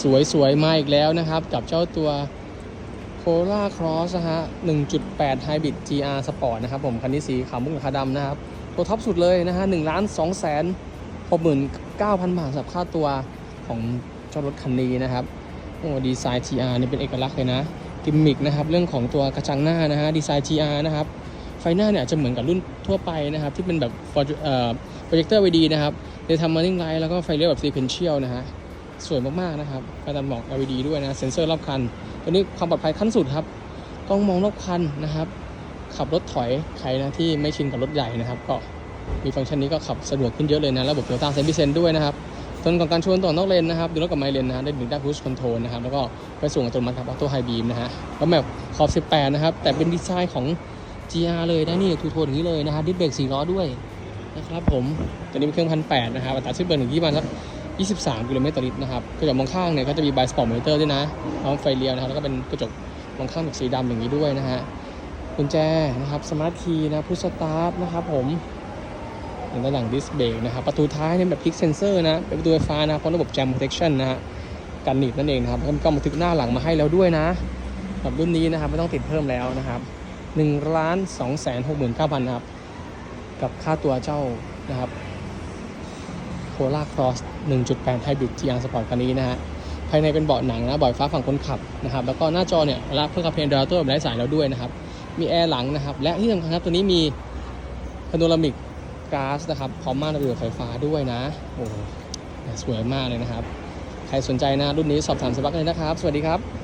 สวยๆ มาอีกแล้วนะครับ กับเจ้าตัว c o l a Cross นะฮะ 1.8 Hybrid GR Sport นะครับผม คันนี้สีขาวมุกกับขาวดำนะครับ ตัวท็อปสุดเลยนะฮะ1ล้าน2แสน69,000 บาทสำหรับค่าตัวของเจ้ารถคันนี้นะครับ โอ้ดีไซน์ GR นี่เป็นเอกลักษณ์เลยนะ กิมมิกนะครับ เรื่องของตัวกระจังหน้านะฮะ ดีไซน์ GR นะครับ ไฟหน้าเนี่ยอาจจะเหมือนกับรุ่นทั่วไปนะครับ ที่เป็นแบบโปรเจคเตอร์ LED นะครับเดยทำมาริ่งไลท์แล้วก็ไฟเลี้ยวแบบ sequential นะฮะ สวยมากๆนะครับไฟตัดหมอก LED ด้วยนะ เซ็นเซอร์รอบคัน ตัวนี้ความปลอดภัยขั้นสุดครับกล้องมองรอบคันนะครับ ขับรถถอยใครนะที่ไม่ชินกับรถใหญ่นะครับ ก็มีฟังก์ชันนี้ก็ขับสะดวกขึ้นเยอะเลยนะ ระบบโตต้าเซนพิเซนด้วยนะครับส่วนของการชวนต่อนอกเลนนะครับดูรถกับไมเลนนะฮะได้ดึงด้พุชคอนโทรลนะครับ แล้วก็ไปส่งอัตโนมัติครับออโต้ไฮบีมนะฮะแล้วแบบขอบ 18 นะครับ แต่เป็นดีไซน์ของ GR เลยนะนี่ทูโทนอย่างนี้เลยนะฮะดิสเบรก4ล้อด้วยนะครับผมตัวนี้เป็นเครื่องพันแปดนะครับอัตราสิ้นเปลืองถึงที่ประมาณสัก 23 กิโลเมตรต่อลิตรนะครับกระจกมองข้างเนี่ยก็จะมีไบสปอร์ตมอนิเตอร์ด้วยนะพร้อมไฟเลี้ยวนะครับแล้วก็เป็นกระจกมองข้างแบบสีดำอย่างนี้ด้วยนะฮะกุญแจนะครับสมาร์ทคีย์นะพุชสตาร์ทนะครับผมอย่ด้านหลังดิสเบรกนะครับประตูท้ายเนี่ยแบบคลิกเซนเซอร์นะเป็นประตูไฟฟ้านะพร้อมระบบแจมโปรเทคชั่นนะฮะกันหนีบนั่นเองนะครับแล้วก็มีกล้องบันทึกหน้าหลังมาให้แล้วด้วยนะแบบรุ่นนี้นะครับไม่ต้องติดเพิ่มแล้วนะครับ1ล้าน2แสน69,000นะครับกับค่าตัวเจ้านะครับ โคลาครอส1.8 Hybrid GR Sport คันนี้นะฮะ ภายในเป็นเบาะหนังนะเบาะฟ้าฝั่งคนขับนะครับ แล้วก็หน้าจอเนี่ยรับเพื่อกับเพลงดาวตัวแบบไร้สายแล้วด้วยนะครับ มีแอร์หลังนะครับ และที่สำคัญครับตัวนี้มีพาโนรามิกก๊าซนะครับ พร้อมม่านระเบียบไฟฟ้าด้วยนะ โอ้โหสวยมากเลยนะครับ ใครสนใจนะรุ่นนี้สอบถามสปักเลยนะครับ สวัสดีครับ